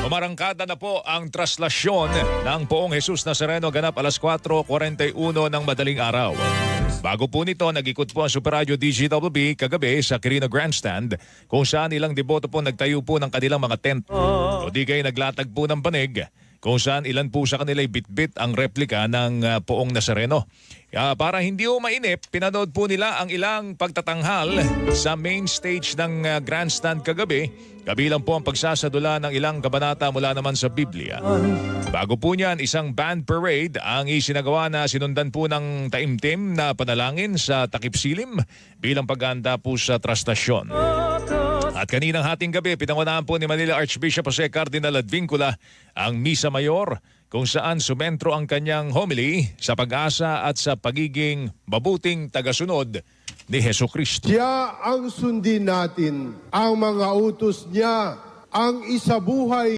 Umarangkada na po ang traslasyon ng poong Jesus Nazareno ganap alas 4.41 ng madaling araw. Bago po nito, nag-ikot po ang Super Radio DGWB kagabi sa Quirino Grandstand kung saan ilang deboto po nagtayo po ng kanilang mga tent o di kayo naglatag po ng banig kung saan ilan po sa kanila bitbit ang replika ng ah, poong Nazareno. Ah, para hindi o mainip, pinanood po nila ang ilang pagtatanghal sa main stage ng ah, grandstand kagabi, kabilang po ang pagsasadula ng ilang kabanata mula naman sa Biblia. Bago po niyan, isang band parade ang isinagawa na sinundan po ng taimtim na panalangin sa takip silim bilang paghahanda po sa trastasyon. At kaninang hating gabi, pinangunahan po ni Manila Archbishop Jose Cardinal Advincula ang Misa Mayor kung saan sumentro ang kanyang homily sa pag-asa at sa pagiging mabuting tagasunod ni Heso Kristo. Siya ang sundin natin, ang mga utos niya, ang isabuhay